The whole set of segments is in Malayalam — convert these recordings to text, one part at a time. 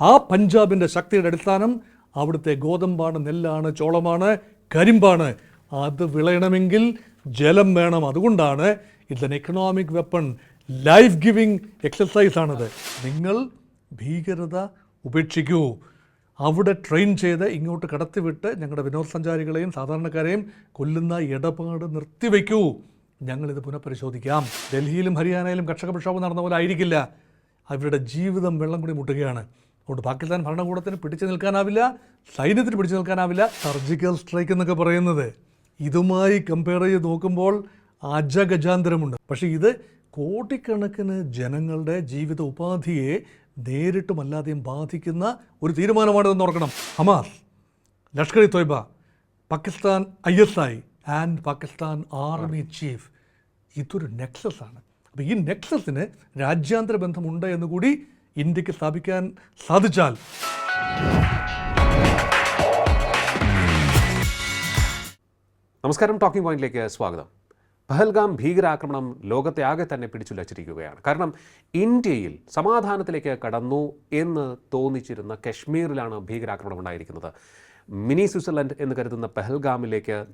ആ പഞ്ചാബിന്റെ ശക്തിയുടെ അടിസ്ഥാനം അവിടുത്തെ ഗോതമ്പാണ് നെല്ലാണ് ചോളമാണ് കരിമ്പാണ്. അത് വിളയണമെങ്കിൽ ജലം വേണം. അതുകൊണ്ടാണ് an economic weapon life giving ആണത്. നിങ്ങൾ ഭീകരത ഉപേക്ഷിക്കൂ. അവിടെ ട്രെയിൻ ചെയ്ത് ഇങ്ങോട്ട് കടത്തിവിട്ട് ഞങ്ങളുടെ വിനോദസഞ്ചാരികളെയും സാധാരണക്കാരെയും കൊല്ലുന്ന ഇടപാട് നിർത്തിവെക്കൂ ഞങ്ങളിത് പുനഃപരിശോധിക്കാം. ഡൽഹിയിലും ഹരിയാനയിലും കർഷക പ്രക്ഷോഭം നടന്ന പോലെ ആയിരിക്കില്ല. അവരുടെ ജീവിതം വെള്ളം കൂടി മുട്ടുകയാണ്. അതുകൊണ്ട് പാകിസ്ഥാൻ ഭരണകൂടത്തിന് പിടിച്ചു നിൽക്കാനാവില്ല സൈന്യത്തിന് പിടിച്ചു നിൽക്കാനാവില്ല സർജിക്കൽ സ്ട്രൈക്ക് എന്നൊക്കെ പറയുന്നത്. ഇതുമായി കമ്പയർ ചെയ്ത് നോക്കുമ്പോൾ അജഗജാന്തരമുണ്ട്. പക്ഷേ ഇത് കോടിക്കണക്കിന് ജനങ്ങളുടെ ജീവിത ഉപാധിയെ നേരിട്ടും അല്ലാതെയും ബാധിക്കുന്ന ഒരു തീരുമാനമാണിതെന്ന് ഓർക്കണം. Hamas Lashkar e Taiba Pakistan I S I and Pakistan army chief. ഇതൊരു നെക്സസ് ആണ് അപ്പോൾ ഈ നെക്സസിന് രാജ്യാന്തര ബന്ധമുണ്ട് എന്ന് കൂടി ഇന്ത്യയ്ക്ക് സ്ഥാപിക്കാൻ സാധിച്ചാൽ നമസ്കാരം ടോക്കിംഗ് പോയിന്റിലേക്ക് സ്വാഗതം. പഹൽഗാം ഭീകരാക്രമണം ലോകത്തെ ആകെ തന്നെ പിടിച്ചുലച്ചിരിക്കുകയാണ്. കാരണം ഇന്ത്യയിൽ സമാധാനത്തിലേക്ക് കടന്നു എന്ന് തോന്നിച്ചിരുന്ന കശ്മീരിലാണ് ഭീകരാക്രമണം ഉണ്ടായിരിക്കുന്നത്. മിനി സ്വിറ്റ്സർലൻഡ് എന്ന് കരുതുന്ന പെഹൽഗാമിലേക്ക്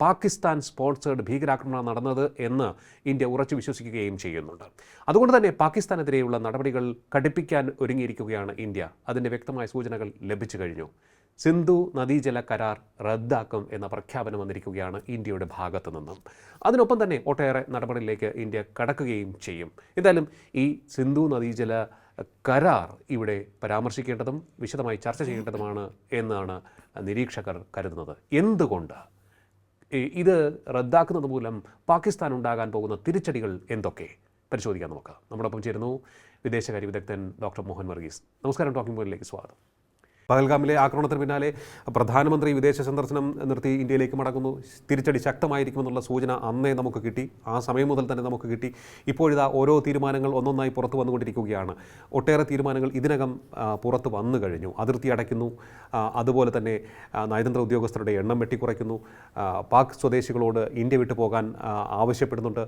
പാകിസ്ഥാൻ സ്പോൺസേഡ് ഭീകരാക്രമണം നടന്നത് എന്ന് ഇന്ത്യ ഉറച്ചു വിശ്വസിക്കുകയും ചെയ്യുന്നുണ്ട്. അതുകൊണ്ട് തന്നെ പാകിസ്ഥാനെതിരെയുള്ള നടപടികൾ കടുപ്പിക്കാൻ ഒരുങ്ങിയിരിക്കുകയാണ് ഇന്ത്യ. അതിന്റെ വ്യക്തമായ സൂചനകൾ ലഭിച്ചു കഴിഞ്ഞു. സിന്ധു നദീജല കരാർ റദ്ദാക്കും എന്ന പ്രഖ്യാപനം വന്നിരിക്കുകയാണ് ഇന്ത്യയുടെ ഭാഗത്തു നിന്നും. അതിനൊപ്പം തന്നെ ഒട്ടേറെ നടപടികളിലേക്ക് ഇന്ത്യ കടക്കുകയും ചെയ്യും. എന്തായാലും ഈ സിന്ധു നദീജല കരാർ ഇവിടെ പരാമർശിക്കേണ്ടതും വിശദമായി ചർച്ച ചെയ്യേണ്ടതുമാണ് എന്നാണ് നിരീക്ഷകർ കരുതുന്നത്. എന്തുകൊണ്ട്? ഇത് റദ്ദാക്കുന്നത് മൂലം പാകിസ്ഥാൻ ഉണ്ടാകാൻ പോകുന്ന തിരിച്ചടികൾ എന്തൊക്കെ? പരിശോധിക്കാൻ നമുക്ക്. ഒപ്പം ചേരുന്നു വിദേശകാര്യ വിദഗ്ധൻ ഡോക്ടർ മോഹൻ വർഗീസ്. നമസ്കാരം ടോക്കിംഗ് പോയിന്റിലേക്ക് സ്വാഗതം. പഹൽഗാമിലെ ആക്രമണത്തിന് പിന്നാലെ പ്രധാനമന്ത്രി വിദേശ സന്ദർശനം നിർത്തി ഇന്ത്യയിലേക്ക് മടങ്ങുന്നു. തിരിച്ചടി ശക്തമായിരിക്കുമെന്നുള്ള സൂചന അന്നേ നമുക്ക് കിട്ടി. ആ സമയം മുതൽ തന്നെ നമുക്ക് കിട്ടി. ഇപ്പോഴിതാ ഓരോ തീരുമാനങ്ങൾ ഒന്നൊന്നായി പുറത്തു വന്നുകൊണ്ടിരിക്കുകയാണ്. ഒട്ടേറെ തീരുമാനങ്ങൾ ഇതിനകം പുറത്തു വന്നു കഴിഞ്ഞു. അതിർത്തി അടയ്ക്കുന്നു. അതുപോലെ തന്നെ നയതന്ത്ര ഉദ്യോഗസ്ഥരുടെ എണ്ണം വെട്ടിക്കുറയ്ക്കുന്നു. പാക് സ്വദേശികളോട് ഇന്ത്യ വിട്ടു പോകാൻ ആവശ്യപ്പെടുന്നുണ്ട്.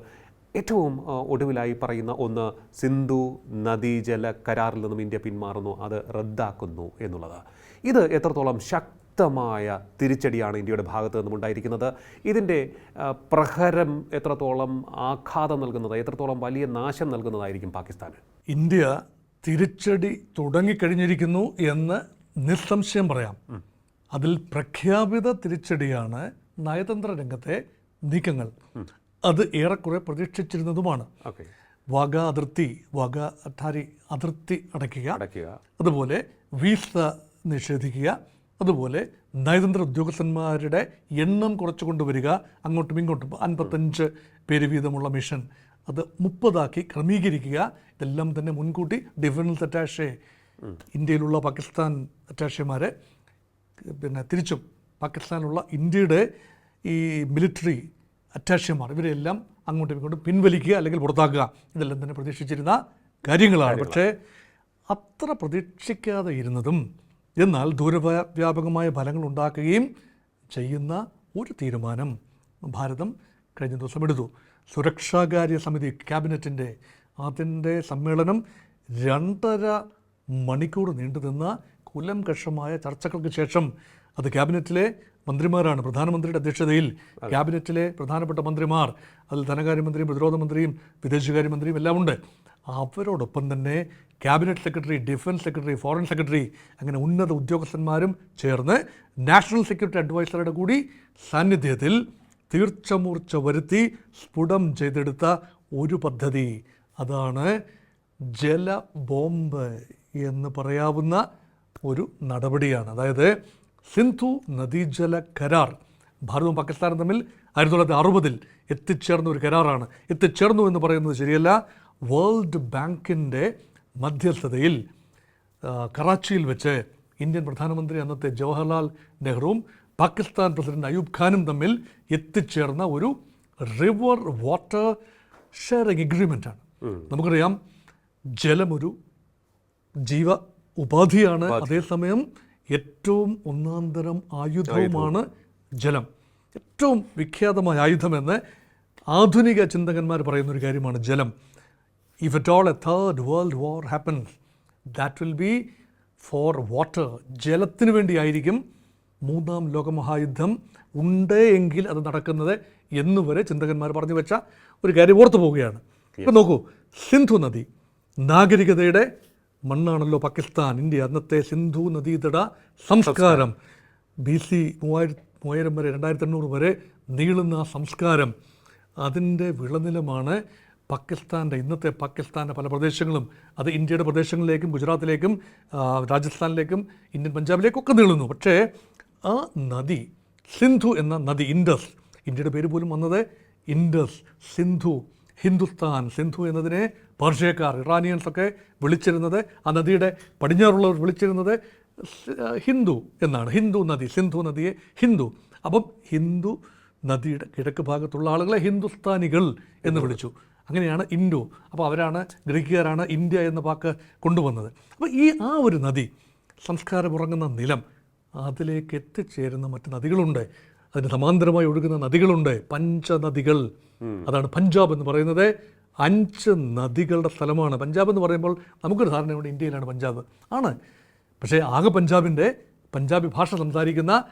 ഏറ്റവും ഒടുവിലായി പറയുന്ന ഒന്ന് സിന്ധു നദീജല കരാറിൽ നിന്നും ഇന്ത്യ പിന്മാറുന്നു അത് റദ്ദാക്കുന്നു എന്നുള്ളത്. ഇത് എത്രത്തോളം ശക്തമായ തിരിച്ചടിയാണ് ഇന്ത്യയുടെ ഭാഗത്തു നിന്നും ഉണ്ടായിരിക്കുന്നത്? ഇതിന്റെ പ്രഹരം എത്രത്തോളം ആഘാതം നൽകുന്നത് എത്രത്തോളം വലിയ നാശം നൽകുന്നതായിരിക്കും പാകിസ്ഥാന്? ഇന്ത്യ തിരിച്ചടി തുടങ്ങിക്കഴിഞ്ഞിരിക്കുന്നു എന്ന് നിസ്സംശയം പറയാം. അതിൽ പ്രഖ്യാപിത തിരിച്ചടിയാണ് നയതന്ത്ര രംഗത്തെ നീക്കങ്ങൾ. അത് ഏറെക്കുറെ പ്രതീക്ഷിച്ചിരുന്നതുമാണ്. വക വാഗ അതിർത്തി വാഗ അട്ടാരി അതിർത്തി അടയ്ക്കുക. അടയ്ക്കുക. അതുപോലെ വീസ നിഷേധിക്കുക. അതുപോലെ നയതന്ത്ര ഉദ്യോഗസ്ഥന്മാരുടെ എണ്ണം കുറച്ചു കൊണ്ടുവരിക. അങ്ങോട്ടും ഇങ്ങോട്ടും അൻപത്തഞ്ച് പേര് വീതമുള്ള മിഷൻ അത് മുപ്പതാക്കി ക്രമീകരിക്കുക. ഇതെല്ലാം തന്നെ മുൻകൂട്ടി ഡിഫൻസ് അറ്റാഷെ ഇന്ത്യയിലുള്ള പാകിസ്ഥാൻ അറ്റാഷെമാരെ പിന്നെ തിരിച്ചും പാകിസ്ഥാനുള്ള ഇന്ത്യയുടെ ഈ മിലിറ്ററി അറ്റാഷ്യമാർ ഇവരെല്ലാം അങ്ങോട്ടും ഇങ്ങോട്ടും പിൻവലിക്കുക അല്ലെങ്കിൽ പുറത്താക്കുക. ഇതെല്ലാം തന്നെ പ്രതീക്ഷിച്ചിരുന്ന കാര്യങ്ങളാണ്. പക്ഷേ അത്ര പ്രതീക്ഷിക്കാതെ ഇരുന്നതും എന്നാൽ ദൂരവ്യാപകമായ ഫലങ്ങൾ ഉണ്ടാക്കുകയും ചെയ്യുന്ന ഒരു തീരുമാനം ഭാരതം കഴിഞ്ഞ ദിവസം എടുത്തു. സുരക്ഷാകാര്യ സമിതി ക്യാബിനറ്റിന്റെ അതിന്റെ സമ്മേളനം രണ്ടര മണിക്കൂർ നീണ്ടുനിന്ന കുലംകഷമായ ചർച്ചകൾക്ക് ശേഷം അത് ക്യാബിനറ്റിലെ മന്ത്രിമാരാണ്. പ്രധാനമന്ത്രിയുടെ അധ്യക്ഷതയിൽ ക്യാബിനറ്റിലെ പ്രധാനപ്പെട്ട മന്ത്രിമാർ അതിൽ ധനകാര്യമന്ത്രിയും പ്രതിരോധ മന്ത്രിയും വിദേശകാര്യമന്ത്രിയും എല്ലാം ഉണ്ട് അവരോടൊപ്പം തന്നെ cabinet secretary defence secretary foreign secretary അങ്ങനെ ഉന്നത ഉദ്യോഗസ്ഥന്മാരും ചേർന്ന് നാഷണൽ സെക്യൂരിറ്റി അഡ്വൈസറുടെ കൂടി സാന്നിധ്യത്തിൽ തീർച്ചമൂർച്ച വരുത്തി സ്ഫുടം ചെയ്തെടുത്ത ഒരു പദ്ധതി. അതാണ് ജല ബോംബ് എന്ന് പറയാവുന്ന ഒരു നടപടിയാണ്. അതായത് സിന്ധു നദീജല കരാർ ഭാരതവും പാകിസ്ഥാനും തമ്മിൽ ആയിരത്തി തൊള്ളായിരത്തി അറുപതിൽ എത്തിച്ചേർന്ന ഒരു കരാറാണ്. എത്തിച്ചേർന്നു എന്ന് പറയുന്നത് ശരിയല്ല. വേൾഡ് ബാങ്കിന്റെ മധ്യസ്ഥതയിൽ കറാച്ചിയിൽ വെച്ച് ഇന്ത്യൻ പ്രധാനമന്ത്രി അന്നത്തെ ജവഹർലാൽ നെഹ്റുവും പാകിസ്ഥാൻ പ്രസിഡന്റ് അയൂബ് ഖാനും തമ്മിൽ എത്തിച്ചേർന്ന ഒരു റിവർ വാട്ടർ ഷെയറിംഗ് എഗ്രിമെന്റാണ് നമുക്കറിയാം ജലമൊരു ജീവ ഉപാധിയാണ്. അതേസമയം ഏറ്റവും ഒന്നാന്തരം ആയുധവുമാണ് ജലം. ഏറ്റവും വിഖ്യാതമായ ആയുധമെന്ന് ആധുനിക ചിന്തകന്മാർ പറയുന്ന ഒരു കാര്യമാണ് ജലം. If at all a third world war happens that will be for water ജലത്തിന് വേണ്ടിയായിരിക്കും മൂന്നാം ലോകമഹായുദ്ധം ഉണ്ട് എങ്കിൽ അത് നടക്കുന്നത് എന്നുവരെ ചിന്തകന്മാർ പറഞ്ഞു വെച്ച ഒരു കാര്യം ഓർത്തു പോവുകയാണ് ഇപ്പം നോക്കൂ സിന്ധു നദി നാഗരികതയുടെ മണ്ണാണല്ലോ പാകിസ്ഥാൻ ഇന്ത്യ അന്നത്തെ സിന്ധു നദീതട സംസ്കാരം. ബി സി മൂവായിരത്തി മൂവായിരം വരെ രണ്ടായിരത്തി എണ്ണൂറ് വരെ നീളുന്ന ആ സംസ്കാരം. അതിന്റെ വിളനിലമാണ് പാകിസ്ഥാന്റെ ഇന്നത്തെ പാകിസ്ഥാന്റെ പല പ്രദേശങ്ങളും. അത് ഇന്ത്യയുടെ പ്രദേശങ്ങളിലേക്കും ഗുജറാത്തിലേക്കും രാജസ്ഥാനിലേക്കും ഇന്ത്യൻ പഞ്ചാബിലേക്കും ഒക്കെ നീളുന്നു. പക്ഷേ ആ നദി സിന്ധു എന്ന നദി ഇൻഡസ് ഇന്ത്യയുടെ പേര് പോലും വന്നത് ഇൻഡസ് സിന്ധു ഹിന്ദുസ്ഥാൻ. സിന്ധു എന്നതിനെ പേർഷ്യക്കാർ ഇറാനിയൻസൊക്കെ വിളിച്ചിരുന്നത് ആ നദിയുടെ പടിഞ്ഞാറുള്ളവർ വിളിച്ചിരുന്നത് ഹിന്ദു എന്നാണ്. ഹിന്ദു നദി സിന്ധു നദിയെ ഹിന്ദു. അപ്പം ഹിന്ദു നദിയുടെ കിഴക്ക് ഭാഗത്തുള്ള ആളുകളെ ഹിന്ദുസ്ഥാനികൾ എന്ന് വിളിച്ചു. അങ്ങനെയാണ് ഇൻഡു. അപ്പോൾ അവരാണ് ഗ്രീക്കുകാരാണ് ഇന്ത്യ എന്ന വാക്ക് കൊണ്ടുവന്നത്. അപ്പോൾ ഈ ആ ഒരു നദി സംസ്കാരമുറങ്ങുന്ന നിലം അതിലേക്ക് എത്തിച്ചേരുന്ന മറ്റ് നദികളുണ്ട്. അതിന് സമാന്തരമായി ഒഴുകുന്ന നദികളുണ്ട്. പഞ്ചനദികൾ. അതാണ് പഞ്ചാബ് എന്ന് പറയുന്നത്. അഞ്ച് നദികളുടെ സ്ഥലമാണ്. പഞ്ചാബ് എന്ന് പറയുമ്പോൾ നമുക്കൊരു ധാരണയുണ്ട് ഇന്ത്യയിലാണ് പഞ്ചാബ്. ആണ്. പക്ഷേ ആകെ പഞ്ചാബിന്റെ പഞ്ചാബി ഭാഷ സംസാരിക്കുന്ന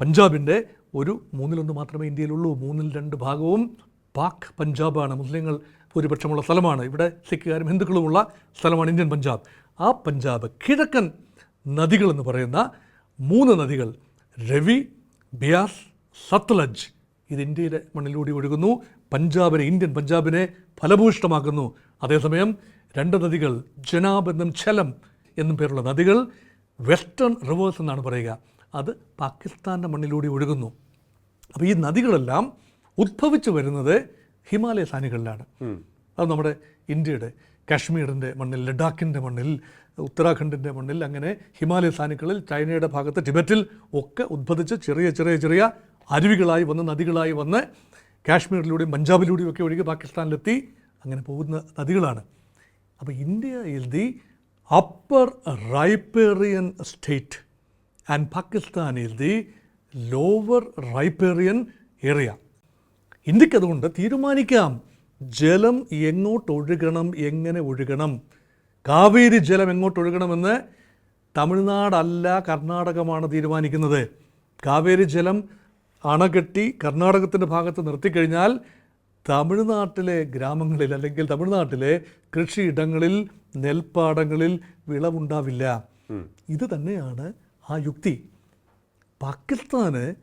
പഞ്ചാബിന്റെ ഒരു മൂന്നിലൊന്ന് മാത്രമേ ഇന്ത്യയിലുള്ളൂ. മൂന്നിൽ രണ്ട് ഭാഗവും പാക് പഞ്ചാബാണ്. മുസ്ലിങ്ങൾ ഭൂരിപക്ഷമുള്ള സ്ഥലമാണ്. ഇവിടെ സിഖുകാരും ഹിന്ദുക്കളുമുള്ള സ്ഥലമാണ് ഇന്ത്യൻ പഞ്ചാബ്. ആ പഞ്ചാബ് കിഴക്കൻ നദികളെന്ന് പറയുന്ന മൂന്ന് നദികൾ രവി ബിയാസ് സത്ലജ് ഇത് ഇന്ത്യയുടെ മണ്ണിലൂടെ ഒഴുകുന്നു. പഞ്ചാബിനെ ഇന്ത്യൻ പഞ്ചാബിനെ ഫലഭൂഷ്ടമാക്കുന്നു അതേസമയം രണ്ട് നദികൾ ജനാബ് എന്നും ഛലം എന്നും പേരുള്ള നദികൾ വെസ്റ്റേൺ റിവേഴ്സ് എന്നാണ് പറയുക. അത് പാകിസ്ഥാന്റെ മണ്ണിലൂടെ ഒഴുകുന്നു. അപ്പോൾ ഈ നദികളെല്ലാം ഉദ്ഭവിച്ചു വരുന്നത് ഹിമാലയ സാനികളിലാണ്. അത് നമ്മുടെ ഇന്ത്യയുടെ കാശ്മീരിന്റെ മണ്ണിൽ ലഡാക്കിന്റെ മണ്ണിൽ ഉത്തരാഖണ്ഡിന്റെ മണ്ണിൽ അങ്ങനെ ഹിമാലയ സാനുക്കളിൽ ചൈനയുടെ ഭാഗത്ത് ടിബറ്റിൽ ഒക്കെ ഉദ്ഭവിച്ച് ചെറിയ ചെറിയ ചെറിയ അരുവികളായി വന്ന് നദികളായി വന്ന് കാശ്മീരിലൂടെയും പഞ്ചാബിലൂടെയും ഒക്കെ ഒഴുകി പാകിസ്ഥാനിലെത്തി. അങ്ങനെ പോകുന്ന നദികളാണ്. അപ്പോൾ India is the upper riparian state and Pakistan is the lower riparian area ഇന്ത്യയ്ക്ക് അതുകൊണ്ട് തീരുമാനിക്കാം. ജലം എങ്ങോട്ട് ഒഴുകണം എങ്ങനെ ഒഴുകണം? കാവേരി ജലം എങ്ങോട്ട് ഒഴുകണമെന്ന് തമിഴ്നാടല്ല കർണാടകമാണ് തീരുമാനിക്കുന്നത്. കാവേരി ജലം അണകെട്ടി കർണാടകത്തിന്റെ ഭാഗത്ത് നിർത്തിക്കഴിഞ്ഞാൽ തമിഴ്നാട്ടിലെ ഗ്രാമങ്ങളിൽ അല്ലെങ്കിൽ തമിഴ്നാട്ടിലെ കൃഷിയിടങ്ങളിൽ നെൽപ്പാടങ്ങളിൽ വിളവുണ്ടാവില്ല. ഇത് തന്നെയാണ് ആ യുക്തി. പാകിസ്ഥാന്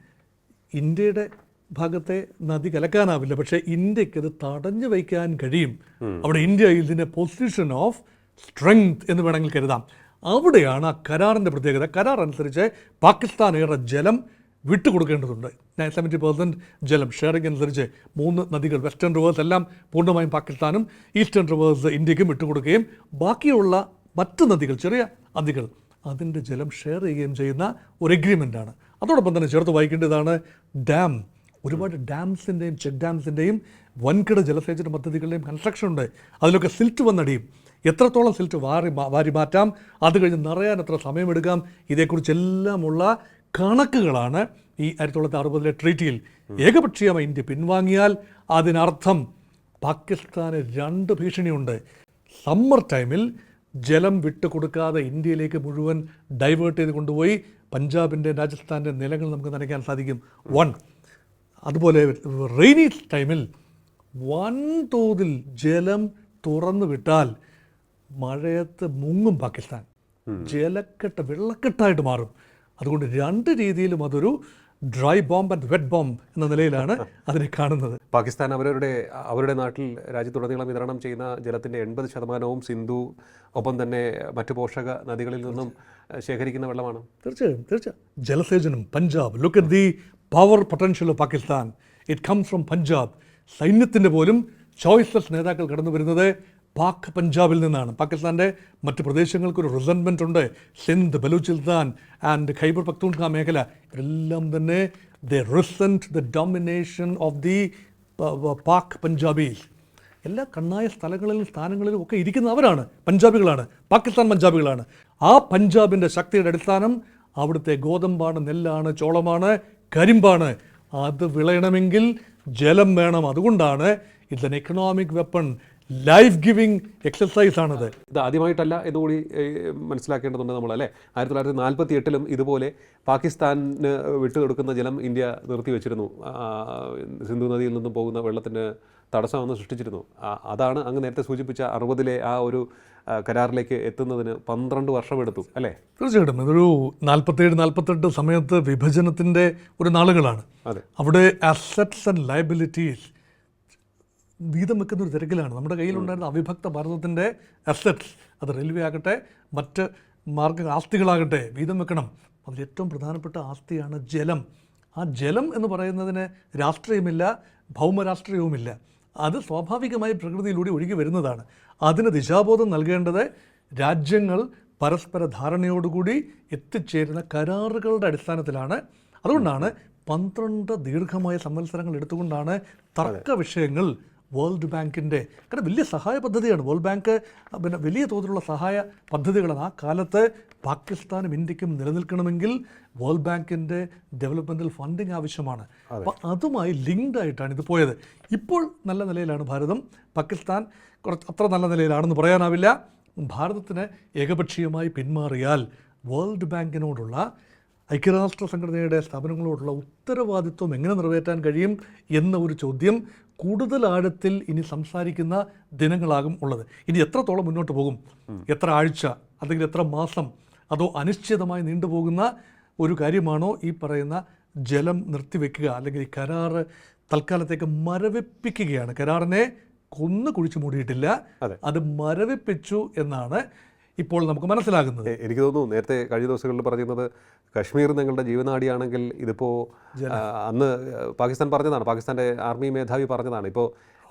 ഇന്ത്യയുടെ ഭാഗത്തെ നദി കലക്കാനാവില്ല പക്ഷേ ഇന്ത്യയ്ക്ക് അത് തടഞ്ഞു വയ്ക്കാൻ കഴിയും. അവിടെ ഇന്ത്യ ഇതിന്റെ പൊസിഷൻ ഓഫ് സ്ട്രെങ്ത് എന്ന് വേണമെങ്കിൽ കരുതാം. അവിടെയാണ് ആ കരാറിന്റെ പ്രത്യേകത. കരാർ അനുസരിച്ച് പാകിസ്ഥാനേറെ ജലം വിട്ടുകൊടുക്കേണ്ടതുണ്ട്. സെവന്റി പെർസെന്റ് ജലം ഷെയറിംഗ് അനുസരിച്ച് മൂന്ന് നദികൾ വെസ്റ്റേൺ റിവേഴ്സ് എല്ലാം പൂർണമായും പാകിസ്ഥാനും ഈസ്റ്റേൺ റിവേഴ്സ് ഇന്ത്യക്കും വിട്ടുകൊടുക്കുകയും ബാക്കിയുള്ള മറ്റ് നദികൾ ചെറിയ നദികൾ അതിന്റെ ജലം ഷെയർ ചെയ്യുകയും ചെയ്യുന്ന ഒരു എഗ്രിമെന്റാണ് അതോടൊപ്പം തന്നെ ചേർത്ത് വായിക്കേണ്ടതാണ് ഡാം ഒരുപാട് ഡാംസിന്റെയും ചെക്ക് ഡാംസിന്റെയും വൻകിട ജലസേചന പദ്ധതികളുടെയും കൺസ്ട്രക്ഷൻ ഉണ്ട്. അതിലൊക്കെ സിൽറ്റ് വന്നടിയും എത്രത്തോളം സിൽറ്റ് വാരി വാരി മാറ്റാം? അത് കഴിഞ്ഞ് നിറയാൻ എത്ര സമയമെടുക്കാം? ഇതേക്കുറിച്ചെല്ലാമുള്ള കണക്കുകളാണ് ഈ ആയിരത്തി തൊള്ളായിരത്തി അറുപതിലെ ട്രീറ്റിയിൽ ഏകപക്ഷീയമായി ഇന്ത്യ പിൻവാങ്ങിയാൽ അതിനർത്ഥം പാകിസ്ഥാന് രണ്ട് ഭീഷണിയുണ്ട്. സമ്മർ ടൈമിൽ ജലം വിട്ടുകൊടുക്കാതെ ഇന്ത്യയിലേക്ക് മുഴുവൻ ഡൈവേർട്ട് ചെയ്ത് കൊണ്ടുപോയി പഞ്ചാബിന്റെ രാജസ്ഥാന്റെ നിലങ്ങൾ നമുക്ക് നനയ്ക്കാൻ സാധിക്കും. വൺ. അതുപോലെ റെയിനി ടൈമിൽ വൻതോതിൽ ജലം തുറന്നു വിട്ടാൽ മഴയത്ത് മുങ്ങും പാകിസ്ഥാൻ. ജലക്കെട്ട് വെള്ളക്കെട്ടായിട്ട് മാറും. അതുകൊണ്ട് രണ്ട് രീതിയിലും അതൊരു dry bomb and wet bomb എന്ന നിലയിലാണ് അതിനെ കാണുന്നത്. പാകിസ്ഥാൻ അവരുടെ അവരുടെ നാട്ടിൽ രാജ്യത്തുടനീളം വിതരണം ചെയ്യുന്ന ജലത്തിന്റെ എൺപത് ശതമാനവും സിന്ധു ഒപ്പം തന്നെ മറ്റു പോഷക നദികളിൽ നിന്നും ശേഖരിക്കുന്ന വെള്ളമാണ്. തീർച്ചയായും തീർച്ചയായും. ജലസേചനം Punjab. Look at the power potential of Pakistan it comes from Punjab സൈന്യത്തിന്റെ പോലും ചോയ്സ്ലെസ് നേതാക്കൾ കടന്നു വരുന്നത് പാക് പഞ്ചാബിൽ നിന്നാണ്. പാകിസ്ഥാന്റെ മറ്റ് പ്രദേശങ്ങൾക്കൊരു റിസൻമെന്റ് ഉണ്ട്. സിന്ധ് ബലൂചിസ്ഥാൻ ആൻഡ് ഖൈബർ പക്തൂൺഖ മേഖല എല്ലാം തന്നെ the resent the domination of the Pak Punjabis എല്ലാ കണ്ണായ സ്ഥലങ്ങളിലും സ്ഥാനങ്ങളിലും ഒക്കെ ഇരിക്കുന്ന അവരാണ്. പഞ്ചാബികളാണ്. പാകിസ്ഥാൻ പഞ്ചാബികളാണ്. ആ പഞ്ചാബിന്റെ ശക്തിയുടെ അടിസ്ഥാനം അവിടുത്തെ ഗോതമ്പാണ് നെല്ലാണ് ചോളമാണ് കരിമ്പാണ്. അത് വിളയണമെങ്കിൽ ജലം വേണം. അതുകൊണ്ടാണ് it's an economic weapon life giving exercise ആണത്. ഇത് ആദ്യമായിട്ടല്ല ഇതുകൂടി മനസ്സിലാക്കേണ്ടതുണ്ട് നമ്മൾ അല്ലേ ആയിരത്തി തൊള്ളായിരത്തി നാൽപ്പത്തി എട്ടിലും ഇതുപോലെ പാകിസ്ഥാന് വിട്ടുകൊടുക്കുന്ന ജലം ഇന്ത്യ നിർത്തി വെച്ചിരുന്നു. സിന്ധു നദിയിൽ നിന്നും പോകുന്ന വെള്ളത്തിന് തടസ്സമെന്ന് സൃഷ്ടിച്ചിരുന്നു. അതാണ് അങ്ങ് നേരത്തെ സൂചിപ്പിച്ച അറുപതിലെ ആ ഒരു കരാറിലേക്ക് എത്തുന്നതിന് പന്ത്രണ്ട് വർഷമെടുത്തു അല്ലേ? തീർച്ചയായിട്ടും. ഇതൊരു നാൽപ്പത്തേഴ് നാൽപ്പത്തെട്ട് സമയത്ത് വിഭജനത്തിന്റെ ഒരു നാളുകളാണ്. അതെ. അവിടെ അസറ്റ്സ് ആൻഡ് ലയബിലിറ്റീസ് വീതം വെക്കുന്ന ഒരു തിരക്കിലാണ്. നമ്മുടെ കയ്യിലുണ്ടായിരുന്ന അവിഭക്ത ഭാരതത്തിന്റെ അസറ്റ്സ് അത് റെയിൽവേ ആകട്ടെ മറ്റ് മാർഗ ആസ്തികളാകട്ടെ വീതം വെക്കണം. അതിൽ ഏറ്റവും പ്രധാനപ്പെട്ട ആസ്തിയാണ് ജലം. ആ ജലം എന്ന് പറയുന്നതിന് രാഷ്ട്രീയമില്ല ഭൗമരാഷ്ട്രീയവുമില്ല. അത് സ്വാഭാവികമായി പ്രകൃതിയിലൂടെ ഒഴുകി വരുന്നതാണ്. അതിന് ദിശാബോധം നൽകേണ്ടത് രാജ്യങ്ങൾ പരസ്പര ധാരണയോടുകൂടി എത്തിച്ചേരുന്ന കരാറുകളുടെ അടിസ്ഥാനത്തിലാണ്. അതുകൊണ്ടാണ് പന്ത്രണ്ട് ദീർഘമായ സംവത്സരങ്ങൾ എടുത്തുകൊണ്ടാണ് തർക്ക വിഷയങ്ങൾ വേൾഡ് ബാങ്കിന്റെ കാരണം വലിയ സഹായ പദ്ധതിയാണ്. വേൾഡ് ബാങ്ക് പിന്നെ വലിയ തോതിലുള്ള സഹായ പദ്ധതികളാണ്. ആ കാലത്ത് പാകിസ്ഥാനും ഇന്ത്യക്കും നിലനിൽക്കണമെങ്കിൽ വേൾഡ് ബാങ്കിന്റെ ഡെവലപ്മെന്റൽ ഫണ്ടിങ് ആവശ്യമാണ്. അപ്പോൾ അതുമായി ലിങ്ക്ഡ് ആയിട്ടാണ് ഇത് പോയത്. ഇപ്പോൾ നല്ല നിലയിലാണ് ഭാരതം. പാകിസ്ഥാൻ കുറച്ച് അത്ര നല്ല നിലയിലാണെന്ന് പറയാനാവില്ല. ഭാരതത്തിന് ഏകപക്ഷീയമായി പിന്മാറിയാൽ വേൾഡ് ബാങ്കിനോടുള്ള ഐക്യരാഷ്ട്ര സംഘടനയുടെ സ്ഥാപനങ്ങളോടുള്ള ഉത്തരവാദിത്വം എങ്ങനെ നിറവേറ്റാൻ കഴിയും എന്ന ഒരു ചോദ്യം കൂടുതൽ ആഴത്തിൽ ഇനി സംസാരിക്കുന്ന ദിനങ്ങളാകും ഉള്ളത്. ഇനി എത്രത്തോളം മുന്നോട്ട് പോകും? എത്ര ആഴ്ച അല്ലെങ്കിൽ എത്ര മാസം അതോ അനിശ്ചിതമായി നീണ്ടുപോകുന്ന ഒരു കാര്യമാണോ ഈ പറയുന്ന ജലം നിർത്തിവെക്കുക അല്ലെങ്കിൽ ഈ കരാറ് തൽക്കാലത്തേക്ക് മരവിപ്പിക്കുകയാണ്? കരാറിനെ കൊന്നു കുഴിച്ചു മൂടിയിട്ടില്ല. അത് മരവിപ്പിച്ചു എന്നാണ് ഇപ്പോൾ നമുക്ക് മനസ്സിലാകുന്നത്. എനിക്ക് തോന്നുന്നു നേരത്തെ കഴിഞ്ഞ ദിവസങ്ങളിൽ പറഞ്ഞിരുന്നത് കശ്മീർ നിങ്ങളുടെ ജീവനാടിയാണെങ്കിൽ ഇതിപ്പോൾ അന്ന് പാകിസ്ഥാൻ പറഞ്ഞതാണ്. പാകിസ്ഥാന്റെ ആർമി മേധാവി പറഞ്ഞതാണ്. ഇപ്പോൾ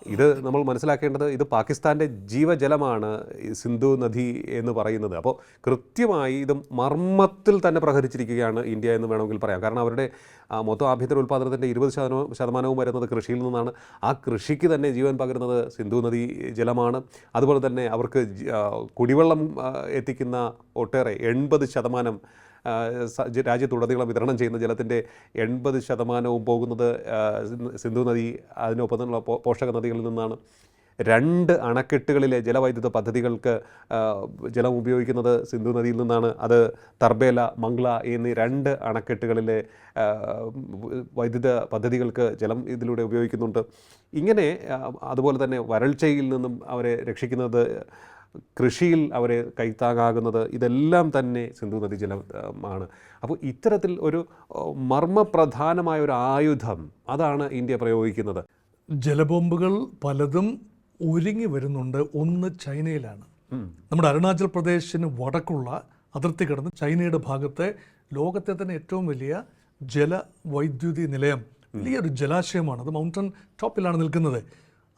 ഇത് നമ്മൾ മനസ്സിലാക്കേണ്ടത് ഇത് പാകിസ്ഥാന്റെ ജീവജലമാണ് സിന്ധു നദി എന്ന് പറയുന്നത്. അപ്പോൾ കൃത്യമായി ഇത് മർമ്മത്തിൽ തന്നെ പ്രഹരിച്ചിരിക്കുകയാണ് ഇന്ത്യ എന്ന് വേണമെങ്കിൽ പറയാം. കാരണം അവരുടെ മൊത്തം ആഭ്യന്തര ഉൽപ്പാദനത്തിന്റെ ഇരുപത് ശതമാനവും ശതമാനവും വരുന്നത് കൃഷിയിൽ നിന്നാണ്. ആ കൃഷിക്ക് തന്നെ ജീവൻ പകരുന്നത് സിന്ധു നദി ജലമാണ്. അതുപോലെ തന്നെ അവർക്ക് കുടിവെള്ളം എത്തിക്കുന്ന ഒട്ടേറെ എൺപത് ശതമാനം രാജ്യത്തുടനീളം വിതരണം ചെയ്യുന്ന ജലത്തിന്റെ എൺപത് ശതമാനവും പോകുന്നത് സിന്ധു- നദി അതിനൊപ്പം പോഷക നദികളിൽ നിന്നാണ്. രണ്ട് അണക്കെട്ടുകളിലെ ജലവൈദ്യുത പദ്ധതികൾക്ക് ജലം ഉപയോഗിക്കുന്നത് സിന്ധു നദിയിൽ നിന്നാണ്. അത് തർബേല മംഗ്ല എന്നീ രണ്ട് അണക്കെട്ടുകളിലെ വൈദ്യുത പദ്ധതികൾക്ക് ജലം ഇതിലൂടെ ഉപയോഗിക്കുന്നുണ്ട്. ഇങ്ങനെ അതുപോലെ തന്നെ വരൾച്ചയിൽ നിന്നും അവരെ രക്ഷിക്കുന്നത് കൃഷിയിൽ അവരെ കൈത്താകാകുന്നത് ഇതെല്ലാം തന്നെ സിന്ധു നദി ജലമാണ് അപ്പോൾ ഇത്തരത്തിൽ ഒരു മർമ്മപ്രധാനമായ ഒരു ആയുധം അതാണ് ഇന്ത്യ പ്രയോഗിക്കുന്നത്. ജലബോംബുകൾ പലതും ഒരുങ്ങി വരുന്നുണ്ട്. ഒന്ന് ചൈനയിലാണ്. നമ്മുടെ അരുണാചൽ പ്രദേശിന് വടക്കുള്ള അതിർത്തി കിടന്ന് ചൈനയുടെ ഭാഗത്തെ ലോകത്തെ തന്നെ ഏറ്റവും വലിയ ജലവൈദ്യുതി നിലയം വലിയൊരു ജലാശയമാണ്. അത് മൗണ്ടൻ ടോപ്പിലാണ് നിൽക്കുന്നത്.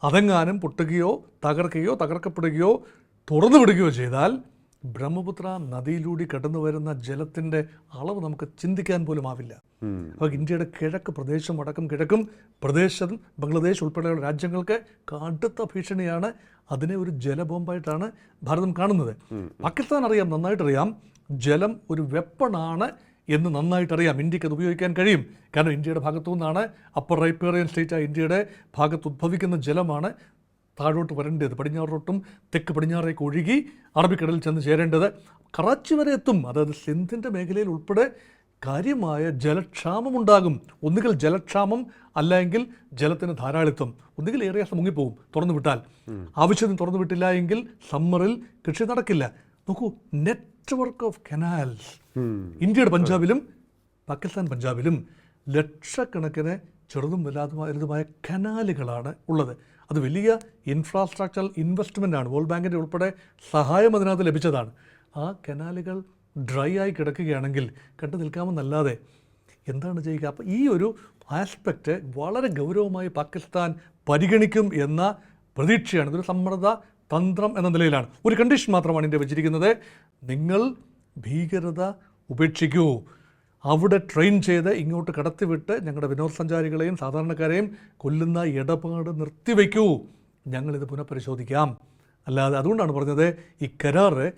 അതെങ്ങാനും പൊട്ടുകയോ തകർക്കുകയോ തകർക്കപ്പെടുകയോ തുറന്നു വിടുകയോ ചെയ്താൽ ബ്രഹ്മപുത്ര നദിയിലൂടെ കടന്നു വരുന്ന ജലത്തിന്റെ അളവ് നമുക്ക് ചിന്തിക്കാൻ പോലും ആവില്ല. അപ്പോൾ ഇന്ത്യയുടെ കിഴക്ക് പ്രദേശം അടക്കം കിഴക്കും പ്രദേശം ബംഗ്ലാദേശ് ഉൾപ്പെടെയുള്ള രാജ്യങ്ങൾക്ക് കടുത്ത ഭീഷണിയാണ് അതിനെ ഒരു ജലബോംബായിട്ടാണ് ഭാരതം കാണുന്നത്. പാകിസ്ഥാൻ അറിയാം നന്നായിട്ടറിയാം ജലം ഒരു വെപ്പണാണ് എന്ന് നന്നായിട്ടറിയാം ഇന്ത്യയ്ക്ക് അത് ഉപയോഗിക്കാൻ കഴിയും. കാരണം ഇന്ത്യയുടെ ഭാഗത്തു നിന്നാണ് അപ്പർ റൈപ്പേറിയൻ സ്റ്റേറ്റ് ആ ഇന്ത്യയുടെ ഭാഗത്ത് ഉദ്ഭവിക്കുന്ന ജലമാണ്. താഴോട്ട് വരേണ്ടത് പടിഞ്ഞാറോട്ടും തെക്ക് പടിഞ്ഞാറേക്ക് ഒഴുകി അറബിക്കടലിൽ ചെന്ന് ചേരേണ്ടത്. കറാച്ചി വരെ എത്തും. അതായത് സിന്ധിന്റെ മേഖലയിൽ ഉൾപ്പെടെ കാര്യമായ ജലക്ഷാമമുണ്ടാകും ഒന്നുകിൽ ജലക്ഷാമം അല്ലെങ്കിൽ ജലത്തിന് ധാരാളിത്വം. ഒന്നുകിൽ ഏറിയാസം മുങ്ങിപ്പോകും തുറന്നു വിട്ടാൽ. ആവശ്യത്തിന് തുറന്നു വിട്ടില്ല എങ്കിൽ സമ്മറിൽ കൃഷി നടക്കില്ല. നോക്കൂ നെറ്റ്വർക്ക് ഓഫ് കനാൽസ്. ഇന്ത്യയുടെ പഞ്ചാബിലും പാകിസ്ഥാൻ പഞ്ചാബിലും ലക്ഷക്കണക്കിന് ചെറുതും വലുതുമായ കനാലുകളാണ് ഉള്ളത്. അത് വലിയ ഇൻഫ്രാസ്ട്രക്ചറൽ ഇൻവെസ്റ്റ്മെന്റ് ആണ്. വേൾഡ് ബാങ്കിന്റെ ഉൾപ്പെടെ സഹായം അതിനകത്ത് ലഭിച്ചതാണ്. ആ കനാലുകൾ ഡ്രൈ ആയി കിടക്കുകയാണെങ്കിൽ കണ്ടു നിൽക്കാമെന്നല്ലാതെ എന്താണ് ചെയ്യുക? അപ്പോൾ ഈ ഒരു ആസ്പെക്റ്റ് വളരെ ഗൗരവമായി പാകിസ്ഥാൻ പരിഗണിക്കും എന്ന പ്രതീക്ഷയാണ്. ഇതൊരു സമ്മർദ്ദ തന്ത്രം എന്ന നിലയിലാണ്. ഒരു കണ്ടീഷൻ മാത്രമാണ് ഇതിന്റെ വെച്ചിരിക്കുന്നത്. നിങ്ങൾ ഭീകരത ഉപേക്ഷിക്കൂ. അവിടെ ട്രെയിൻ ചെയ്ത് ഇങ്ങോട്ട് കടത്തിവിട്ട് ഞങ്ങളുടെ വിനോദസഞ്ചാരികളെയും സാധാരണക്കാരെയും കൊല്ലുന്ന ഇടപാട് നിർത്തിവെക്കൂ ഞങ്ങളിത് പുനഃപരിശോധിക്കാം. അല്ലാതെ അതുകൊണ്ടാണ് പറഞ്ഞത് ഈ കരാറ്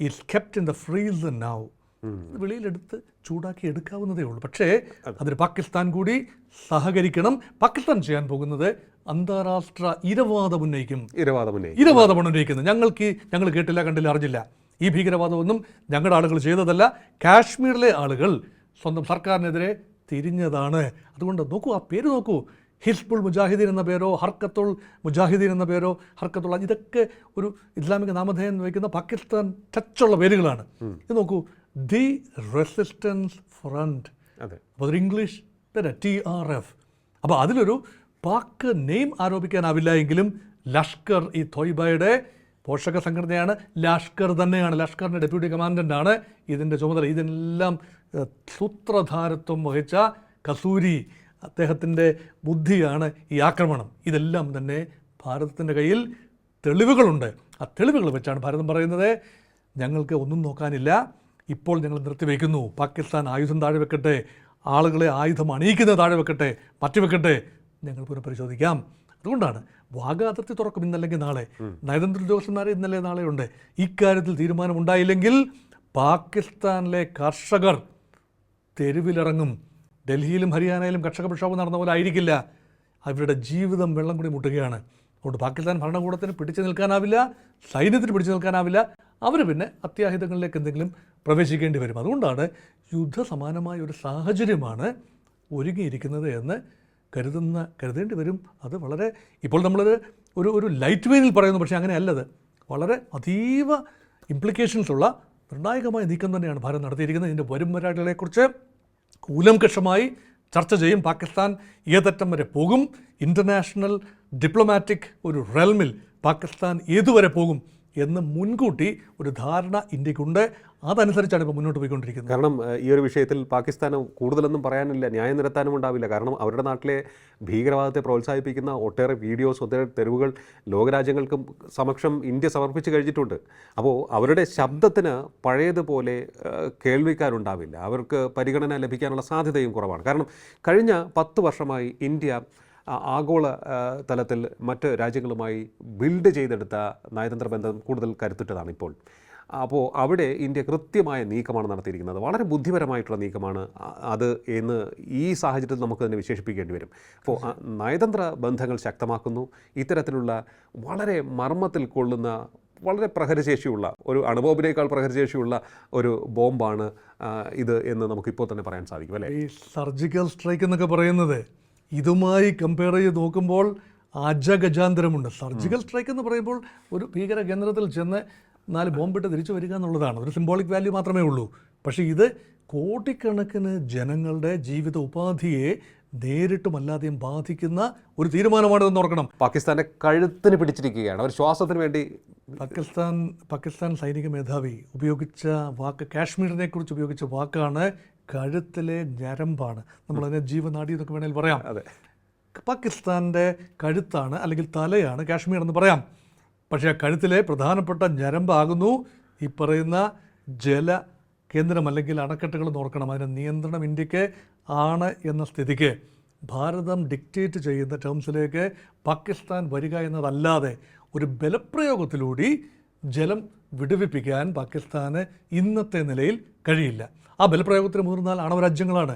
is kept in the freeze now വെളിയിലെടുത്ത് ചൂടാക്കി എടുക്കാവുന്നതേ ഉള്ളൂ. പക്ഷേ അതിന് പാകിസ്ഥാൻ കൂടി സഹകരിക്കണം. പാകിസ്ഥാൻ ചെയ്യാൻ പോകുന്നത് അന്താരാഷ്ട്ര ഇരവാദം ഉന്നയിക്കും. ഇരവാദമുന്നേ ഇരവാദമാണ് ഉന്നയിക്കുന്നത്. ഞങ്ങൾക്ക് ഞങ്ങൾ കേട്ടില്ല കണ്ടില്ല അറിഞ്ഞില്ല. ഈ ഭീകരവാദമൊന്നും ഞങ്ങളുടെ ആളുകൾ ചെയ്തതല്ല. കാശ്മീരിലെ ആളുകൾ സ്വന്തം സർക്കാരിനെതിരെ തിരിഞ്ഞതാണ്. അതുകൊണ്ട് നോക്കൂ ആ പേര് നോക്കൂ. ഹിസ്ബുൾ മുജാഹിദീൻ എന്ന പേരോ ഹർക്കത്തുൾ മുജാഹിദീൻ എന്ന പേരോ ഹർക്കത്തുൾ ഇതൊക്കെ ഒരു ഇസ്ലാമിക നാമധേയം വയ്ക്കുന്ന പാകിസ്ഥാൻ ടച്ചുള്ള പേരുകളാണ്. ഇത് നോക്കൂ ദി റെസിസ്റ്റൻസ് ഫ്രണ്ട്. അപ്പോൾ അതൊരു ഇംഗ്ലീഷ് പേര് ടി ആർ എഫ്. അപ്പോൾ അതിലൊരു പാക്ക് നെയിം ആരോപിക്കാനാവില്ല എങ്കിലും ലഷ്കർ ഈ തൊയ്ബയുടെ പോഷക സംഘടനയാണ് ലഷ്കർ തന്നെയാണ്. ലഷ്കറിന്റെ ഡെപ്യൂട്ടി കമാൻഡന്റാണ് ഇതിന്റെ ചുമതല ഇതെല്ലാം സൂത്രധാരത്വം വഹിച്ച കസൂരി അദ്ദേഹത്തിന്റെ ബുദ്ധിയാണ് ഈ ആക്രമണം. ഇതെല്ലാം തന്നെ ഭാരതത്തിന്റെ കയ്യിൽ തെളിവുകളുണ്ട്. ആ തെളിവുകൾ വെച്ചാണ് ഭാരതം പറയുന്നത്. ഞങ്ങൾക്ക് ഒന്നും നോക്കാനില്ല. ഇപ്പോൾ ഞങ്ങൾ നിർത്തിവെക്കുന്നു പാകിസ്ഥാൻ ആയുധം താഴെ വെക്കട്ടെ. ആളുകളെ ആയുധം അണിയിക്കുന്നത് താഴെ വെക്കട്ടെ. മാറ്റി വെക്കട്ടെ ഞങ്ങൾ പുനഃപരിശോധിക്കാം. അതുകൊണ്ടാണ് വാഗാതിർത്തി തുറക്കും ഇന്നല്ലെങ്കിൽ നാളെ. നയതന്ത്ര ഉദ്യോഗസ്ഥന്മാരെ ഇന്നലെ നാളെ ഉണ്ട്. ഇക്കാര്യത്തിൽ തീരുമാനമുണ്ടായില്ലെങ്കിൽ പാകിസ്ഥാനിലെ കർഷകർ തെരുവിലിറങ്ങും. ഡൽഹിയിലും ഹരിയാനയിലും കർഷക പ്രക്ഷോഭം നടന്ന പോലെ ആയിരിക്കില്ല. അവരുടെ ജീവിതം വെള്ളം കൂടി മുട്ടുകയാണ്. അതുകൊണ്ട് പാകിസ്ഥാൻ ഭരണകൂടത്തിന് പിടിച്ചു നിൽക്കാനാവില്ല സൈന്യത്തിന് പിടിച്ചു നിൽക്കാനാവില്ല. അവർ പിന്നെ അത്യാഹിതങ്ങളിലേക്ക് എന്തെങ്കിലും പ്രവേശിക്കേണ്ടി വരും. അതുകൊണ്ടാണ് യുദ്ധസമാനമായ ഒരു സാഹചര്യമാണ് ഒരുങ്ങിയിരിക്കുന്നത് എന്ന് കരുതുന്ന കരുതേണ്ടി വരും. അത് വളരെ ഇപ്പോൾ നമ്മളൊരു ഒരു ഒരു ലൈറ്റ് വെയിനിൽ പറയുന്നു പക്ഷേ അങ്ങനെ അങ്ങനെയല്ലത്. വളരെ അതീവ ഇംപ്ലിക്കേഷൻസ് ഉള്ള നിർണായകമായ നീക്കം തന്നെയാണ് ഭാരതം നടത്തിയിരിക്കുന്നത്. ഇതിന്റെ വരും വരാടികളെക്കുറിച്ച് കൂലംകഷമായി ചർച്ച ചെയ്യും. പാകിസ്ഥാൻ ഏതറ്റം വരെ പോകും? ഇന്റർനാഷണൽ ഡിപ്ലോമാറ്റിക് ഒരു റെൽമിൽ പാകിസ്ഥാൻ ഏതുവരെ പോകും എന്ന് മുൻകൂട്ടി ഒരു ധാരണ ഇന്ത്യക്കുണ്ട്. അതനുസരിച്ചാണ് ഇപ്പോൾ മുന്നോട്ട് പോയിക്കൊണ്ടിരിക്കുന്നത്. കാരണം ഈ ഒരു വിഷയത്തിൽ പാകിസ്ഥാന് കൂടുതലൊന്നും പറയാനില്ല ന്യായം നിരത്താനും ഉണ്ടാവില്ല. കാരണം അവരുടെ നാട്ടിലെ ഭീകരവാദത്തെ പ്രോത്സാഹിപ്പിക്കുന്ന ഒട്ടേറെ വീഡിയോസ് ഒട്ടേറെ തെരുവുകൾ ലോകരാജ്യങ്ങൾക്കും സമക്ഷം ഇന്ത്യ സമർപ്പിച്ച് കഴിഞ്ഞിട്ടുണ്ട്. അപ്പോൾ അവരുടെ ശബ്ദത്തിന് പഴയതുപോലെ കേൾവിക്കാരുണ്ടാവില്ല. അവർക്ക് പരിഗണന ലഭിക്കാനുള്ള സാധ്യതയും കുറവാണ്. കാരണം കഴിഞ്ഞ പത്ത് വർഷമായി ഇന്ത്യ ആഗോള തലത്തിൽ മറ്റ് രാജ്യങ്ങളുമായി ബിൽഡ് ചെയ്തെടുത്ത നയതന്ത്ര ബന്ധം കൂടുതൽ കരുത്തുറ്റതാണ് ഇപ്പോൾ. അപ്പോൾ അവിടെ ഇന്ത്യ കൃത്യമായ നീക്കമാണ് നടത്തിയിരിക്കുന്നത്. വളരെ ബുദ്ധിപരമായിട്ടുള്ള നീക്കമാണ് അത് എന്ന് ഈ സാഹചര്യത്തിൽ നമുക്ക് തന്നെ വിശേഷിപ്പിക്കേണ്ടി വരും. അപ്പോൾ നയതന്ത്ര ബന്ധങ്ങൾ ശക്തമാക്കുന്നു. ഇത്തരത്തിലുള്ള വളരെ മർമ്മത്തിൽ കൊള്ളുന്ന വളരെ പ്രഹരശേഷിയുള്ള ഒരു അണുബോംബിനേക്കാൾ പ്രഹരശേഷിയുള്ള ഒരു ബോംബാണ് ഇത് എന്ന് നമുക്കിപ്പോൾ തന്നെ പറയാൻ സാധിക്കും അല്ലേ? ഈ സർജിക്കൽ സ്ട്രൈക്ക് എന്നൊക്കെ പറയുന്നത് ഇതുമായി കമ്പയർ ചെയ്ത് നോക്കുമ്പോൾ അജഗജാന്തരമുണ്ട്. സർജിക്കൽ സ്ട്രൈക്ക് എന്ന് പറയുമ്പോൾ ഒരു ഭീകര കേന്ദ്രത്തിൽ ചെന്ന് നാല് ബോംബിട്ട് തിരിച്ചു വരിക എന്നുള്ളതാണ്. ഒരു സിംബോളിക് വാല്യൂ മാത്രമേ ഉള്ളൂ. പക്ഷേ ഇത് കോടിക്കണക്കിന് ജനങ്ങളുടെ ജീവിത ഉപാധിയെ നേരിട്ടും അല്ലാതെയും ബാധിക്കുന്ന ഒരു തീരുമാനമാണിതെന്ന് ഓർക്കണം. പാകിസ്ഥാന്റെ കഴുത്തിന് പിടിച്ചിരിക്കുകയാണ്. അവർ ശ്വാസത്തിന് വേണ്ടി പാകിസ്ഥാൻ പാകിസ്ഥാൻ സൈനിക മേധാവി ഉപയോഗിച്ച വാക്ക് കാശ്മീരിനെ കുറിച്ച് ഉപയോഗിച്ച വാക്കാണ് കഴുത്തിലെ ഞരമ്പാണ്. നമ്മളതിനെ ജീവനാടി എന്നൊക്കെ വേണമെങ്കിൽ പറയാം. അതെ. പാകിസ്ഥാന്റെ കഴുത്താണ് അല്ലെങ്കിൽ തലയാണ് കാശ്മീർ എന്ന് പറയാം. പക്ഷേ കഴുത്തിലെ പ്രധാനപ്പെട്ട ഞരമ്പാകുന്നു. ഈ പറയുന്ന ജല കേന്ദ്രം അല്ലെങ്കിൽ അണക്കെട്ടുകൾ നോക്കണം അതിന്റെ നിയന്ത്രണം ഇന്ത്യയ്ക്ക് ആണ് എന്ന സ്ഥിതിക്ക്. ഭാരതം ഡിക്റ്റേറ്റ് ചെയ്യുന്ന ടേംസിലേക്ക് പാകിസ്ഥാൻ വരിക എന്നതല്ലാതെ ഒരു ബലപ്രയോഗത്തിലൂടെ ജലം വിടുവിപ്പിക്കാൻ പാകിസ്ഥാന് ഇന്നത്തെ നിലയിൽ കഴിയില്ല. ആ ബലപ്രയോഗത്തിന് മുതിർന്നാൽ ആണവരാജ്യങ്ങളാണ്.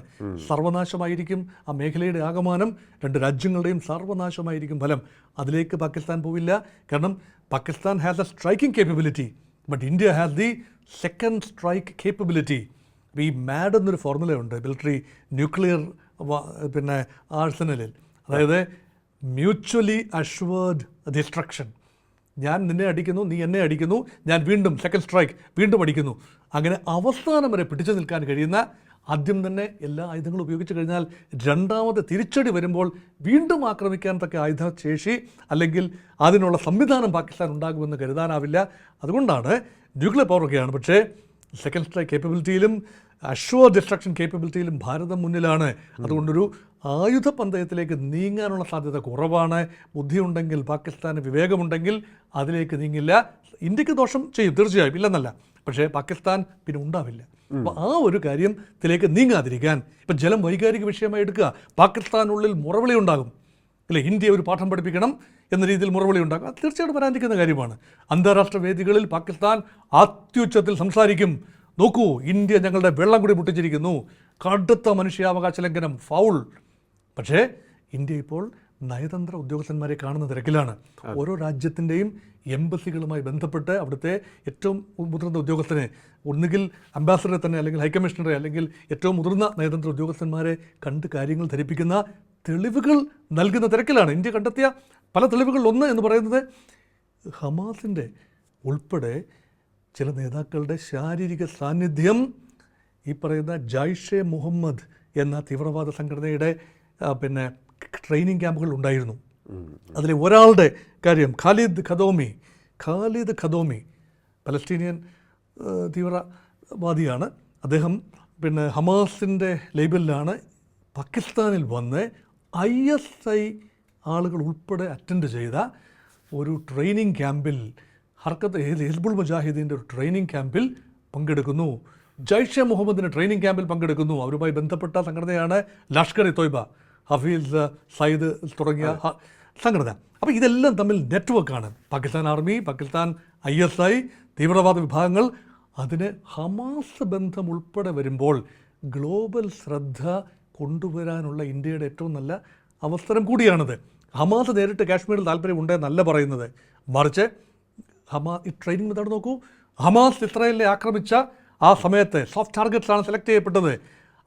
സർവനാശമായിരിക്കും ആ മേഖലയുടെ ആകമാനം. രണ്ട് രാജ്യങ്ങളുടെയും സർവനാശമായിരിക്കും ഫലം. അതിലേക്ക് പാകിസ്ഥാൻ പോവില്ല. കാരണം Pakistan has a striking capability but India has the second strike capability ഈ മാഡ് എന്നൊരു ഫോർമുലയുണ്ട് മിലിറ്ററി ന്യൂക്ലിയർ പിന്നെ ആഴ്സണലിൽ അതായത് മ്യൂച്വലി അഷ്വേർഡ് ഡിസ്ട്രക്ഷൻ ഞാൻ നിന്നെ അടിക്കുന്നു നീ എന്നെ അടിക്കുന്നു ഞാൻ വീണ്ടും സെക്കൻഡ് സ്ട്രൈക്ക് വീണ്ടും അടിക്കുന്നു. അങ്ങനെ അവസാനം വരെ പിടിച്ചു നിൽക്കാൻ കഴിയുന്ന ആദ്യം തന്നെ എല്ലാ ആയുധങ്ങളും ഉപയോഗിച്ച് കഴിഞ്ഞാൽ രണ്ടാമത് തിരിച്ചടി വരുമ്പോൾ വീണ്ടും ആക്രമിക്കാൻ തക്ക ആയുധശേഷി അല്ലെങ്കിൽ അതിനുള്ള സംവിധാനം പാകിസ്ഥാൻ ഉണ്ടാകുമെന്ന് കരുതാനാവില്ല. അതുകൊണ്ടാണ് ന്യൂക്ലിയർ പവർ ഒക്കെയാണ്. പക്ഷേ സെക്കൻഡ് സ്ട്രൈക്ക് കേപ്പബിലിറ്റിയിലും അഷ്വർ ഡിസ്ട്രക്ഷൻ കേപ്പബിലിറ്റിയിലും ഭാരതം മുന്നിലാണ്. അതുകൊണ്ടൊരു ആയുധ പന്തയത്തിലേക്ക് നീങ്ങാനുള്ള സാധ്യത കുറവാണ്. ബുദ്ധിയുണ്ടെങ്കിൽ പാകിസ്ഥാന് വിവേകമുണ്ടെങ്കിൽ അതിലേക്ക് നീങ്ങില്ല. ഇന്ത്യയ്ക്ക് ദോഷം ചെയ്യും തീർച്ചയായും. ഇല്ലെന്നല്ല. പക്ഷേ പാകിസ്ഥാൻ പിന്നെ ഉണ്ടാവില്ല. അപ്പോൾ ആ ഒരു കാര്യത്തിലേക്ക് നീങ്ങാതിരിക്കാൻ ഇപ്പം ജലം വൈകാരിക വിഷയമായി എടുക്കുക. പാകിസ്ഥാനുള്ളിൽ മുറവിളി ഉണ്ടാകും. അല്ലെ? ഇന്ത്യ ഒരു പാഠം പഠിപ്പിക്കണം എന്ന രീതിയിൽ മുറവിളി ഉണ്ടാകും. അത് തീർച്ചയായിട്ടും വരാനിരിക്കുന്ന കാര്യമാണ്. അന്താരാഷ്ട്ര വേദികളിൽ പാകിസ്ഥാൻ അത്യുച്ചത്തിൽ സംസാരിക്കും. നോക്കൂ ഇന്ത്യ ഞങ്ങളുടെ വെള്ളം കൂടി മുട്ടിച്ചിരിക്കുന്നു. കടുത്ത മനുഷ്യാവകാശ ലംഘനം ഫൗൾ. പക്ഷേ ഇന്ത്യ ഇപ്പോൾ നയതന്ത്ര ഉദ്യോഗസ്ഥന്മാരെ കാണുന്ന തിരക്കിലാണ്. ഓരോ രാജ്യത്തിന്റെയും എംബസികളുമായി ബന്ധപ്പെട്ട് അവിടുത്തെ ഏറ്റവും മുതിർന്ന ഉദ്യോഗസ്ഥനെ ഒന്നുകിൽ അംബാസഡറെ തന്നെ അല്ലെങ്കിൽ ഹൈക്കമ്മീഷണറെ അല്ലെങ്കിൽ ഏറ്റവും മുതിർന്ന നയതന്ത്ര ഉദ്യോഗസ്ഥന്മാരെ കണ്ട് കാര്യങ്ങൾ ധരിപ്പിക്കുന്ന തെളിവുകൾ നൽകുന്ന തിരക്കിലാണ്. ഇന്ത്യ കണ്ടെത്തിയ പല തെളിവുകളിൽ ഒന്ന് എന്ന് പറയുന്നത് ഹമാസിന്റെ ഉൾപ്പെടെ ചില നേതാക്കളുടെ ശാരീരിക സാന്നിധ്യം ഈ പറയുന്ന ജൈഷെ മുഹമ്മദ് എന്ന തീവ്രവാദ സംഘടനയുടെ പിന്നെ ട്രെയിനിങ് ക്യാമ്പുകൾ ഉണ്ടായിരുന്നു. അതിലെ ഒരാളുടെ കാര്യം Khalid Qadoumi Khalid Qadoumi Palestinian തീവ്രവാദിയാണ്. അദ്ദേഹം പിന്നെ ഹമാസിന്റെ ലേബലിലാണ് പാകിസ്ഥാനിൽ വന്ന് ഐ എസ് ഐ ആളുകൾ ഉൾപ്പെടെ അറ്റൻഡ് ചെയ്ത ഒരു ട്രെയിനിങ് ക്യാമ്പിൽ ഹർക്കത്ത് ഹിസ്ബുൾ മുജാഹിദീന്റെ ഒരു ട്രെയിനിങ് ക്യാമ്പിൽ പങ്കെടുക്കുന്നു. ജയ്ഷെ മുഹമ്മദിന്റെ ട്രെയിനിങ് ക്യാമ്പിൽ പങ്കെടുക്കുന്നു. അവരുമായി ബന്ധപ്പെട്ട സംഘടനയാണ് ലഷ്കർ ഇ തോയ്ബ ഹഫീസ് സയ്യിദ് തുടങ്ങിയ സംഘടന. അപ്പോൾ ഇതെല്ലാം തമ്മിൽ നെറ്റ്വർക്കാണ്. Pakistan army Pakistan I S I തീവ്രവാദ വിഭാഗങ്ങൾ. അതിന് ഹമാസ് ബന്ധം ഉൾപ്പെടെ വരുമ്പോൾ ഗ്ലോബൽ ശ്രദ്ധ കൊണ്ടുവരാനുള്ള ഇന്ത്യയുടെ ഏറ്റവും നല്ല അവസരം കൂടിയാണിത്. ഹമാസ് നേരിട്ട് കാശ്മീരിൽ താല്പര്യമുണ്ടെന്നല്ല പറയുന്നത്. മറിച്ച് ഹമാ ഈ ട്രെയിനിങ് മെത്തേഡ് നോക്കൂ. ഹമാസ് ഇസ്രായേലിനെ ആക്രമിച്ച ആ സമയത്ത് സോഫ്റ്റ് ടാർഗറ്റ്സാണ് സെലക്ട് ചെയ്യപ്പെട്ടത്.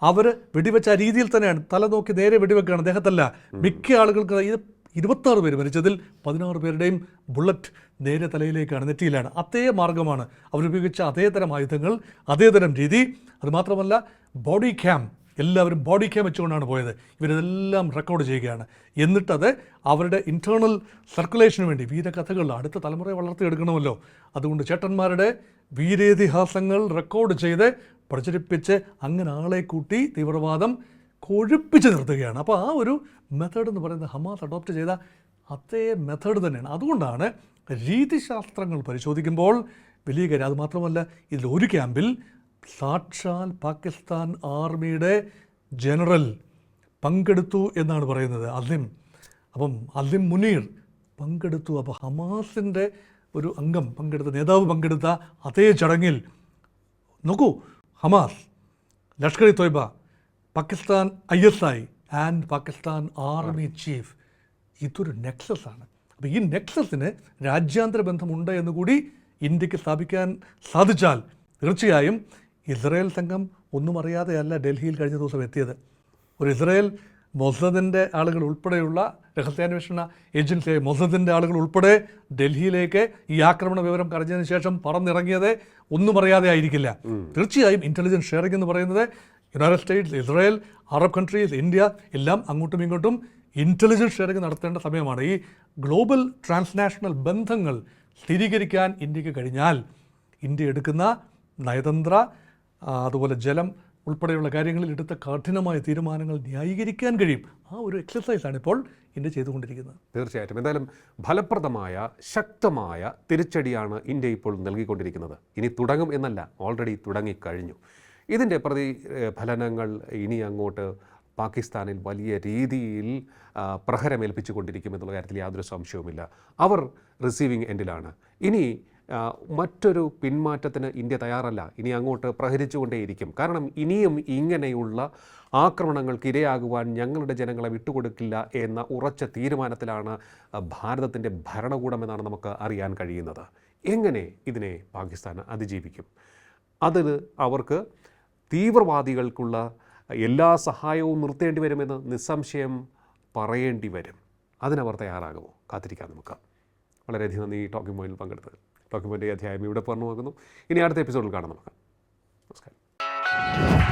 അവർ വെടിവെച്ച ആ രീതിയിൽ തന്നെയാണ്. തല നോക്കി നേരെ വെടിവെക്കുകയാണ് അദ്ദേഹത്തല്ല. മിക്ക ആളുകൾക്ക് ഇത് ഇരുപത്താറ് പേര് മരിച്ചതിൽ പതിനാറ് പേരുടെയും ബുള്ളറ്റ് നേരെ തലയിലേക്കാണ് നെറ്റിയിലാണ്. അതേ മാർഗമാണ് അവരുപയോഗിച്ച അതേ തരം ആയുധങ്ങൾ അതേ തരം രീതി. അതുമാത്രമല്ല ബോഡി ക്യാം എല്ലാവരും ബോഡി ക്യാം വെച്ചുകൊണ്ടാണ് പോയത്. ഇവരിതെല്ലാം റെക്കോർഡ് ചെയ്യുകയാണ്. എന്നിട്ടത് അവരുടെ ഇന്റേർണൽ സർക്കുലേഷന് വേണ്ടി വീരകഥകൾ അടുത്ത തലമുറയെ വളർത്തിയെടുക്കണമല്ലോ. അതുകൊണ്ട് ചേട്ടന്മാരുടെ വീരേതിഹാസങ്ങൾ റെക്കോർഡ് ചെയ്ത് പ്രചരിപ്പിച്ച് അങ്ങനെ ആളെ കൂട്ടി തീവ്രവാദം കൊഴുപ്പിച്ച് നിർത്തുകയാണ്. അപ്പോൾ ആ ഒരു മെത്തേഡ് എന്ന് പറയുന്നത് ഹമാസ് അഡോപ്റ്റ് ചെയ്ത അതേ മെത്തേഡ് തന്നെയാണ്. അതുകൊണ്ടാണ് രീതിശാസ്ത്രങ്ങൾ പരിശോധിക്കുമ്പോൾ വലിയ കാര്യം അത് മാത്രമല്ല ഇതിൽ ഒരു ക്യാമ്പിൽ സാക്ഷാൽ പാകിസ്ഥാൻ ആർമിയുടെ ജനറൽ പങ്കെടുത്തു എന്നാണ് പറയുന്നത് അസിം അപ്പം അസിം മുനീർ പങ്കെടുത്തു. അപ്പോൾ ഹമാസിന്റെ ഒരു അംഗം പങ്കെടുത്ത നേതാവ് പങ്കെടുത്ത അതേ ചടങ്ങിൽ നോക്കൂ Hamas Lashkar e Taiba Pakistan I S I and Pakistan army chief ഇതൊരു നെക്സസ് ആണ്. അപ്പോൾ ഈ നെക്സസിന് രാജ്യാന്തര ബന്ധമുണ്ട് എന്ന് കൂടി ഇന്ത്യയ്ക്ക് സ്ഥാപിക്കാൻ സാധിച്ചാൽ തീർച്ചയായും ഇസ്രയേൽ സംഘം ഒന്നും അറിയാതെയല്ല ഡൽഹിയിൽ കഴിഞ്ഞ ദിവസം എത്തിയത്. ഒരു ഇസ്രായേൽ മൊസദിന്റെ ആളുകൾ ഉൾപ്പെടെയുള്ള രഹസ്യാന്വേഷണ ഏജൻസിയായ മൊസദിന്റെ ആളുകൾ ഉൾപ്പെടെ ഡൽഹിയിലേക്ക് ഈ ആക്രമണ വിവരം കറിഞ്ഞതിന് ശേഷം പറന്നിറങ്ങിയത് ഒന്നും അറിയാതെ ആയിരിക്കില്ല. തീർച്ചയായും ഇന്റലിജൻസ് ഷെയറിംഗ് എന്ന് പറയുന്നത് United States Israel Arab countries India എല്ലാം അങ്ങോട്ടും ഇങ്ങോട്ടും ഇന്റലിജൻസ് ഷെയറിംഗ് നടത്തേണ്ട സമയമാണ്. ഈ ഗ്ലോബൽ ട്രാൻസ്നാഷണൽ ബന്ധങ്ങൾ സ്ഥിരീകരിക്കാൻ ഇന്ത്യയ്ക്ക് കഴിഞ്ഞാൽ ഇന്ത്യ എടുക്കുന്ന നയതന്ത്ര അതുപോലെ ജലം ഉൾപ്പെടെയുള്ള കാര്യങ്ങളിൽ എടുത്ത കഠിനമായ തീരുമാനങ്ങൾ ന്യായീകരിക്കാൻ കഴിയും. ആ ഒരു എക്സസൈസാണ് ഇപ്പോൾ ഇന്ത്യ ചെയ്തുകൊണ്ടിരിക്കുന്നത്. തീർച്ചയായിട്ടും. എന്തായാലും ഫലപ്രദമായ ശക്തമായ തിരിച്ചടിയാണ് ഇന്ത്യ ഇപ്പോൾ നൽകിക്കൊണ്ടിരിക്കുന്നത്. ഇനി തുടങ്ങും എന്നല്ല ഓൾറെഡി തുടങ്ങിക്കഴിഞ്ഞു. ഇതിന്റെ പ്രതി ഏഹ്, ഫലനങ്ങൾ ഇനി അങ്ങോട്ട് പാകിസ്ഥാനിൽ വലിയ രീതിയിൽ പ്രഹരമേൽപ്പിച്ചു കൊണ്ടിരിക്കും എന്നുള്ള കാര്യത്തിൽ യാതൊരു സംശയവുമില്ല. അവർ റിസീവിങ് എൻഡിലാണ് ഇനി മറ്റൊരു പിന്മാറ്റത്തിന് ഇന്ത്യ തയ്യാറല്ല. ഇനി അങ്ങോട്ട് പ്രഹരിച്ചുകൊണ്ടേയിരിക്കും. കാരണം ഇനിയും ഇങ്ങനെയുള്ള ആക്രമണങ്ങൾക്ക് ഇരയാകുവാൻ ഞങ്ങളുടെ ജനങ്ങളെ വിട്ടുകൊടുക്കില്ല എന്ന ഉറച്ച തീരുമാനത്തിലാണ് ഭാരതത്തിന്റെ ഭരണകൂടമെന്നാണ് നമുക്ക് അറിയാൻ കഴിയുന്നത്. എങ്ങനെ ഇതിനെ പാകിസ്ഥാൻ അതിജീവിക്കും? അതിൽ അവർക്ക് തീവ്രവാദികൾക്കുള്ള എല്ലാ സഹായവും നിർത്തേണ്ടി വരുമെന്ന് നിസ്സംശയം പറയേണ്ടി വരും. അതിനവർ തയ്യാറാകുമോ? കാത്തിരിക്കാം നമുക്ക്. വളരെയധികം നന്ദി. ടോക്കിംഗ് പോയിന്റിൽ പങ്കെടുത്തത് ഡോക്യുമെന്ററി അധ്യായം ഇവിടെ പൂർണമാക്കുന്നു ഇനി അടുത്ത എപ്പിസോഡിൽ കാണാം നമുക്ക്. നമസ്കാരം.